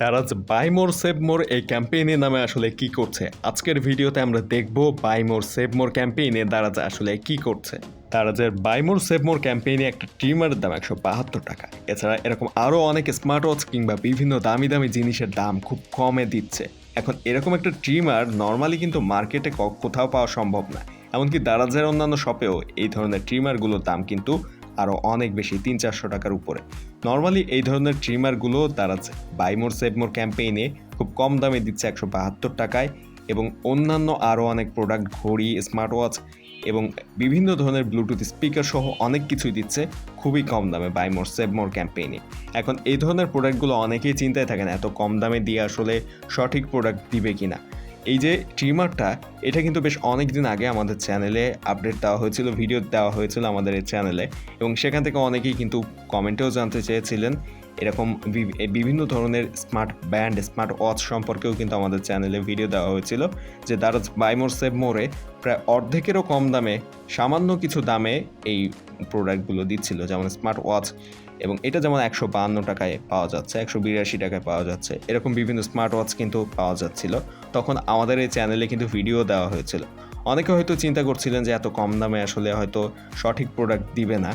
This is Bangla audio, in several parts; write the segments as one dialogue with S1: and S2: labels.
S1: তারাজ বাই মোর সেভ মোর এই ক্যাম্পেইনের নামে আসলে কি করছে? আজকের ভিডিওতে আমরা দেখব বাই মোর সেভ মোর ক্যাম্পেইনে দারাজ আসলে কি করছে। তারাজের বাই মোর সেভ মোর ক্যাম্পেইনে একটা ট্রিমারের দাম একশো বাহাত্তর টাকা। এছাড়া এরকম আরও অনেক স্মার্ট ওয়াচ কিংবা বিভিন্ন দামি দামি জিনিসের দাম খুব কমে দিচ্ছে। এখন এরকম একটা ট্রিমার নর্মালি কিন্তু মার্কেটে কোথাও পাওয়া সম্ভব না। এমনকি দারাজের অন্যান্য শপেও এই ধরনের ট্রিমারগুলোর দাম কিন্তু আরও অনেক বেশি, তিন চারশো টাকার উপরে। নর্মালি এই ধরনের ট্রিমারগুলো তারা বাইমোর সেভমোর ক্যাম্পেইনে খুব কম দামে দিচ্ছে একশো বাহাত্তর টাকায় এবং অন্যান্য আরও অনেক প্রোডাক্ট ঘড়ি স্মার্ট ওয়াচ এবং বিভিন্ন ধরনের ব্লুটুথ স্পিকার সহ অনেক কিছুই দিচ্ছে খুবই কম দামে বাইমোর সেভমোর ক্যাম্পেইনে এখন এই ধরনের প্রোডাক্টগুলো অনেকেই চিন্তায় থাকেন, এত কম দামে দিয়ে আসলে সঠিক প্রোডাক্ট দিবে কিনা। এই যে ট্রিমারটা এটা কিন্তু বেশ অনেক দিন আগে আমাদের চ্যানেলে আপডেট দেওয়া হয়েছিল ভিডিও দেওয়া হয়েছিল আমাদের এই চ্যানেলে এবং সেখান থেকে অনেকেই কিন্তু কমেন্টেও জানতে চেয়েছিলেন। এরকম বিভিন্ন ধরনের স্মার্ট ব্যান্ড স্মার্ট ওয়াচ সম্পর্কেও কিন্তু আমাদের চ্যানেলে ভিডিও দেওয়া হয়েছিল, যে দারাজ বাইমোর সেভ মোড়ে প্রায় অর্ধেকেরও কম দামে সামান্য কিছু দামে এই প্রোডাক্টগুলো দিচ্ছিল, যেমন স্মার্ট ওয়াচ এবং এটা যেমন একশো বাহান্ন টাকায় পাওয়া যাচ্ছে, একশো বিরাশি টাকায় পাওয়া যাচ্ছে, এরকম বিভিন্ন স্মার্ট ওয়াচ কিন্তু পাওয়া যাচ্ছিল। তখন আমাদের এই চ্যানেলে কিন্তু ভিডিও দেওয়া হয়েছিল। অনেকে হয়তো চিন্তা করছিলেন যে এত কম দামে আসলে হয়তো সঠিক প্রোডাক্ট দিবে না।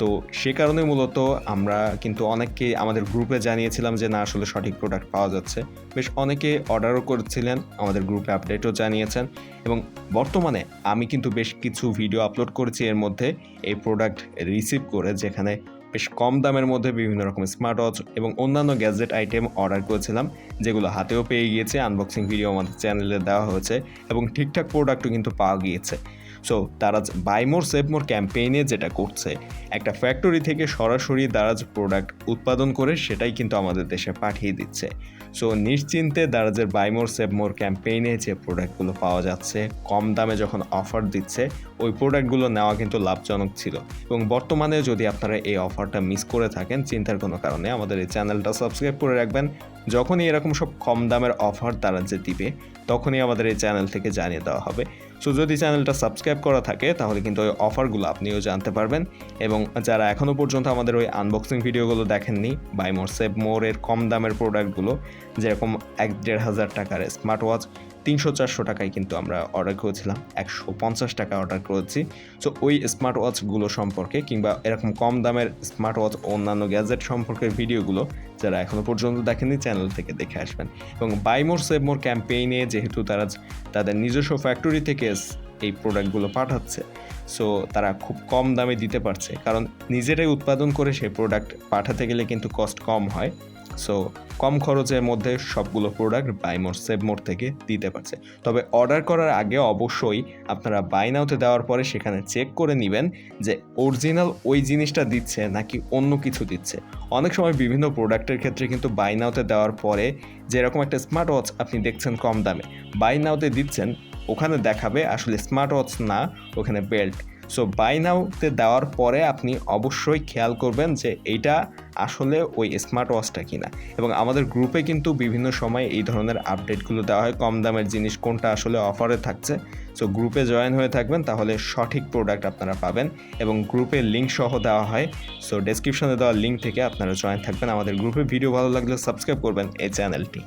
S1: তো সে কারণে মূলত আমরা কিন্তু অনেককে আমাদের গ্রুপে জানিয়েছিলাম যে না, আসলে সঠিক প্রোডাক্ট পাওয়া যাচ্ছে। বেশ অনেকে অর্ডারও করেছিলেন, আমাদের গ্রুপে আপডেটও জানিয়েছেন এবং বর্তমানে আমি কিন্তু বেশ কিছু ভিডিও আপলোড করেছি এর মধ্যে। এই প্রোডাক্ট রিসিভ করে যেখানে বেশ কম দামের মধ্যে বিভিন্ন রকম স্মার্ট ওয়াচ এবং অন্যান্য গ্যাজেট আইটেম অর্ডার করেছিলাম, যেগুলো হাতেও পেয়ে গিয়েছে। আনবক্সিং ভিডিও আমাদের চ্যানেলে দেওয়া হয়েছে এবং ঠিকঠাক প্রোডাক্টও কিন্তু পাওয়া গিয়েছে। So Daraz buy more save more ক্যাম্পেইনে যেটা করছে, একটা ফ্যাক্টরি থেকে সরাসরি দারাজ প্রোডাক্ট উৎপাদন করে সেটাই কিন্তু আমাদের দেশে পাঠিয়ে দিচ্ছে। সো নিশ্চিন্তে দারাজের বাই মোর সেভ মোর ক্যাম্পেইনে যে প্রোডাক্টগুলো পাওয়া যাচ্ছে, কম দামে যখন অফার দিচ্ছে, ওই প্রোডাক্টগুলো নেওয়া কিন্তু লাভজনক ছিল। এবং বর্তমানে যদি আপনারা এই অফারটা মিস করে থাকেন, চিন্তার কোনো কারণে আমাদের এই চ্যানেলটা সাবস্ক্রাইব করে রাখবেন। যখনই এরকম সব কম দামের অফার তারা যে দিবে, তখনই আমাদের এই চ্যানেল থেকে জানিয়ে দেওয়া হবে। সো যদি চ্যানেলটা সাবস্ক্রাইব করা থাকে, তাহলে কিন্তু ওই অফারগুলো আপনিও জানতে পারবেন। এবং যারা এখনও পর্যন্ত আমাদের ওই আনবক্সিং ভিডিওগুলো দেখেননি বাই মোর সেভ মোরের কম দামের প্রোডাক্টগুলো যেরকম এক দেড় হাজার টাকার স্মার্ট ওয়াচ তিনশো চারশো টাকায় কিন্তু আমরা অর্ডার করেছিলাম, একশো পঞ্চাশ টাকা অর্ডার করেছি। সো ওই স্মার্ট ওয়াচগুলো সম্পর্কে কিংবা এরকম কম দামের স্মার্ট ওয়াচ অন্যান্য গ্যাজেট সম্পর্কের ভিডিওগুলো যারা এখনও পর্যন্ত দেখেনি চ্যানেল থেকে দেখে আসবেন। এবং বাই মোর সেভ মোর ক্যাম্পেইনে যেহেতু তারা তাদের নিজস্ব ফ্যাক্টরি থেকে এই প্রোডাক্টগুলো পাঠাচ্ছে সো তারা খুব কম দামে দিতে পারছে। কারণ নিজেরাই উৎপাদন করে সেই প্রোডাক্ট পাঠাতে গেলে কিন্তু কস্ট কম হয়। সো কম খরচের মধ্যে সবগুলো product buy more save more থেকে দিতে পারছে। তবে অর্ডার করার আগে অবশ্যই আপনারা বাই নাওতে দেওয়ার পরে সেখানে চেক করে নেবেন যে অরিজিনাল ওই জিনিসটা দিচ্ছে নাকি অন্য কিছু দিচ্ছে। অনেক সময় বিভিন্ন প্রোডাক্টের ক্ষেত্রে কিন্তু বাই নাওতে দেওয়ার পরে যেরকম একটা স্মার্ট ওয়াচ আপনি দেখছেন কম দামে বাই নাওতে দিচ্ছেন, ওখানে দেখাবে আসলে স্মার্ট ওয়াচ না, ওখানে বেল্ট সো বাই নাওতে দেওয়ার পরে আপনি অবশ্যই খেয়াল করবেন যে এইটা আসলে ওই স্মার্ট ওয়াচটা কিনা। এবং আমাদের গ্রুপে কিন্তু বিভিন্ন সময় এই ধরনের আপডেটগুলো দেওয়া হয়, কম দামের জিনিস কোনটা আসলে অফারে থাকছে। সো গ্রুপে জয়েন হয়ে থাকবেন, তাহলে সঠিক প্রোডাক্ট আপনারা পাবেন এবং গ্রুপে লিঙ্ক সহ দেওয়া হয়। সো ডেসক্রিপশনে দেওয়া লিঙ্ক থেকে আপনারা জয়েন থাকবেন। আমাদের গ্রুপে ভিডিও ভালো লাগলে সাবস্ক্রাইব করবেন এই চ্যানেলটি